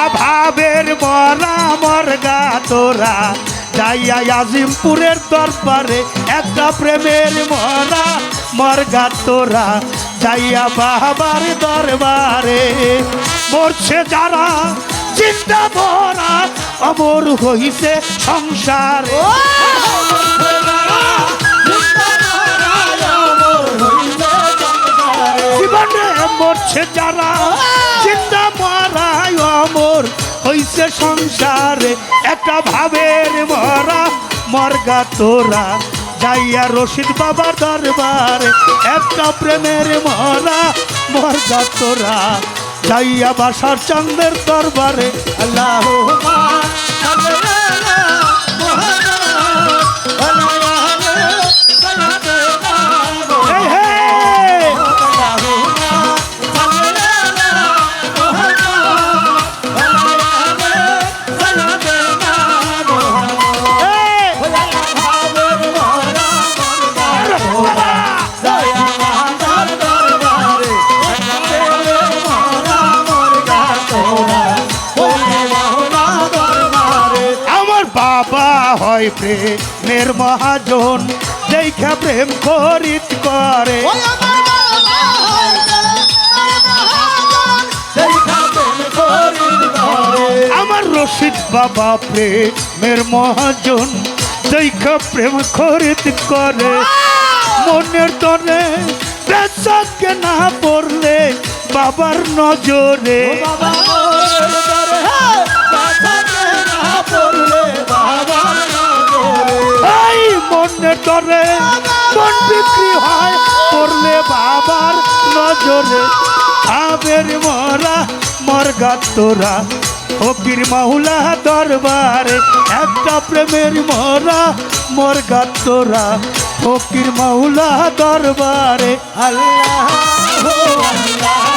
একটা ভাবের মরা মরগা তোরা যাইয়া আজিমপুরের দরবারে একটা প্রেমের মরা মরগা তোরা যাইয়া বাবার দরবারে। মরছে যারা চিন্তা ভরা অমর হইছে সংসার। জীবনে মরছে যারা চিন্তা মারায় অমর হইছে সংসারে। একটা ভাবের মরা মরগা তোরা। যাইয়া রশিদ বাবার দরবারে একটা প্রেমের মরা মরগা তোরা। যাইয়া বাসার চন্দ্রের দরবারে আল্লাহ এই হয় প্রেমের মহাজন দেখা প্রেম করিত করে। আমার রশিদ বাবা প্রেমের মহাজন দেখা প্রেম করিত করে। মনের তরে বেচাকে না পড়লে বাবার নজরে। এই মনের তরে মন বিক্রি হয়, পড়লে বাবার নজরে। আবের মরা মরগা তোরা, ফকির মাহুলা দরবারে। একটা প্রেমের মরা মরগা তোরা, ফকির মাহুলা দরবারে। আল্লাহ ওই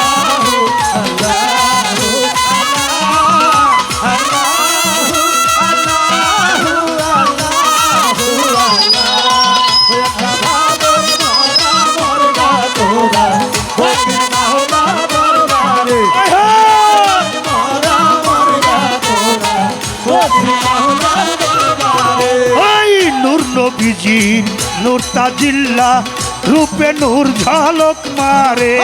নূর তাজিল্লা রূপে নূর ঝলক মারে।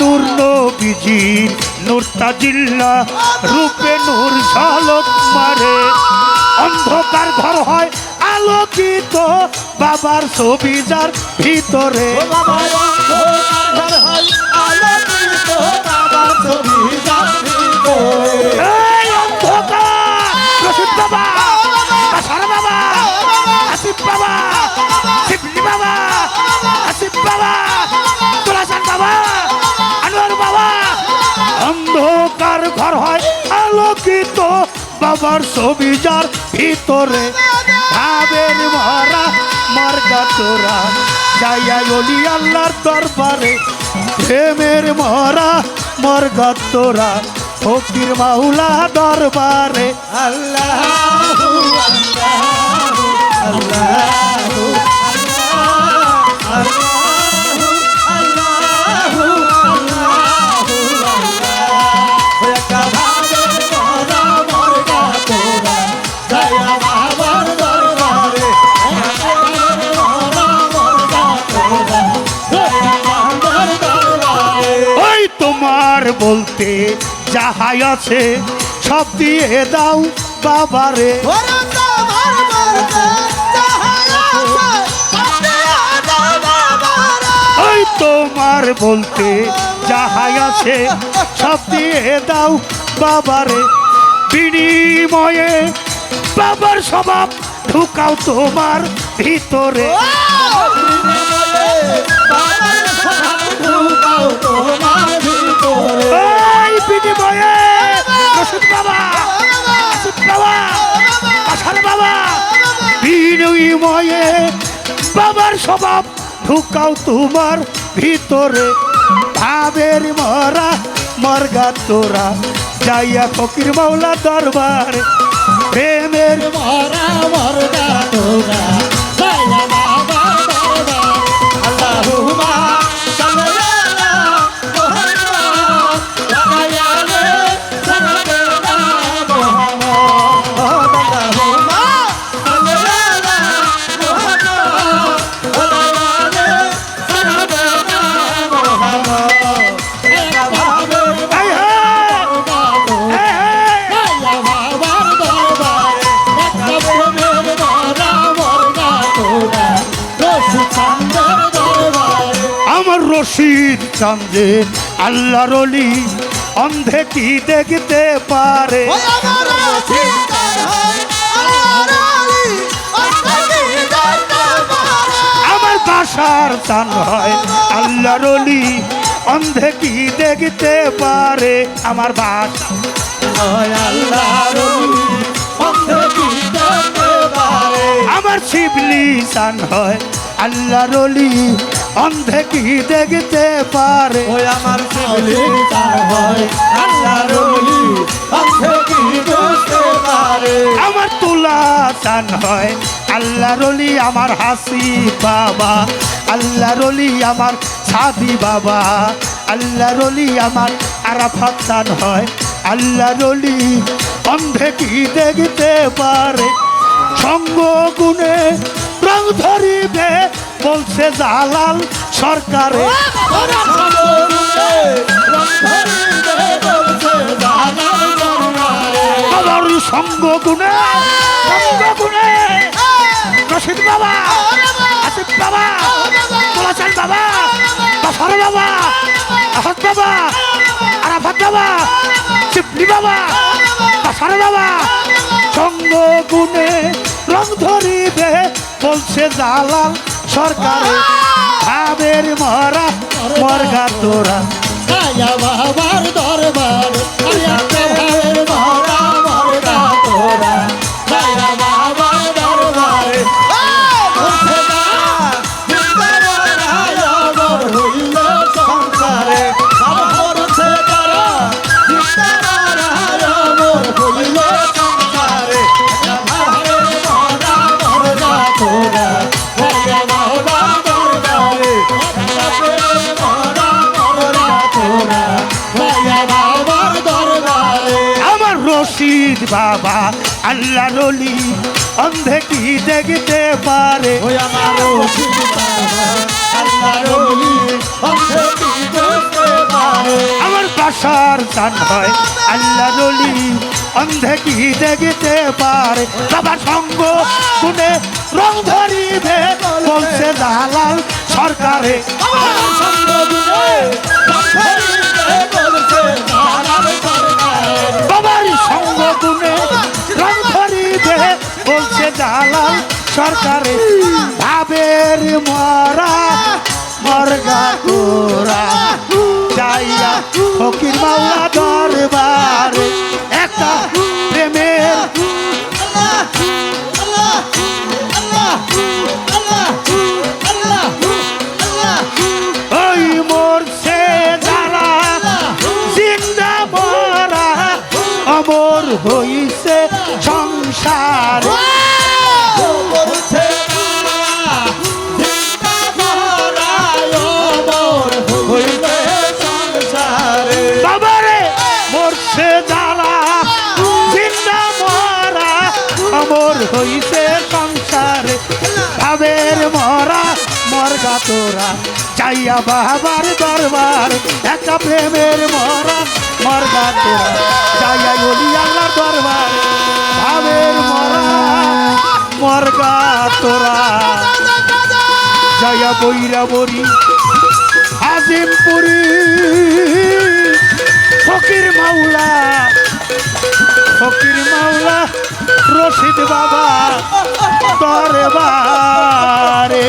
নূর নবীজির নূর তাজিল্লা রূপে নূর ঝলক মারে। অন্ধকার ঘর হয় আলোকিত, বাবার ছবি যার ভিতরে। এই আলোকিত বাবার ছবি যার ভিতরে ভাবের মরা মার্গা তোরা। যাইয়া অলি আল্লাহর দরবারে, প্রেমের মরা মর্গা তোরা। ফকির মাহুলা দরবারে, আল্লাহ ওই বলতে যাহাই আছে সব দিয়ে দাও বাবারে। ওই তোমার বলতে যাহাই আছে সব দিয়ে দাও বাবারে। বিনিময়ে বাবার স্বভাব ঢুকাও তোমার ভিতরে। বাবার স্বভাব, ঢুকাও তোমার ভিতরে। ভাবের মরা, মর্গা তোরা, যাইয়া ফকির মাওলা দরবার। প্রেমের মরা মরদা তোরা। রশিদ চান্দে আল্লাহ রলি অন্ধে কি দেখতে পারে? আমার বাসার চান হয় আল্লাহ রলি অন্ধে কি দেখতে পারে? আমার বাসা হয় আল্লাহর আলী অন্তকে দেখতে পারে? আমার শিবলি চান হয় আল্লাহ রলি অন্ধে কি দেখতে পারে। ওই আমার হয় আমার তুলা চান হয় আল্লাহ রলি আমার হাসি বাবা। আল্লাহ রলি আমার সাদি বাবা। আল্লাহ রলি আমার আরাফাত চান হয় আল্লাহ রলি অন্ধে কি দেখতে পারে। সঙ্গ গুণে রং ধরিবে বলছে জালাল সরকারে। সঙ্গ গুণে সঙ্গ গুণে। রশিদ বাবা আসিফ বাবা তোলাচান বাবা বাসার বাবা আহাদ বাবা আরাফাত বাবা চিপলি বাবা বাসার বাবা। সঙ্গ গুণে রং ধরিবে বলছে জালাল সরকারে ভাবের মরা মরগা তোরা। বাবার দরবার ভাবের মরা মরগা তোরা। রশিদ বাবা আল্লাহ রলি অন্ধে কি দেখতে পারে? ওই আমার আল্লাহ রলি অন্ধে কি দেখতে পারে? আমার বাসার চান হয় আল্লাহ রলি অন্ধে কি দেখতে পারে? বাবার সঙ্গ শুনে রং ধরিবে বলছে দালাল সরকারে। সঙ্গ গুনে ধরিতে বলছে দালাল সরকার। দালাল সরকারে ভাবের মরা মরগা গোরা যাইয়া ফকির মাওলা দরবারে একটা তোরা চাইয়া বাবার দরবার একটা প্রেমের মরা মরগা তোরা চাইয়া গলি আল্লাহর দরবার, ভাবের মরা মরগা তোরা। জয়া বৈরা বরি আজিমপুরি, ফকির মাওলা ফকির মাওলা, রশিদ বাবা, দরবারে।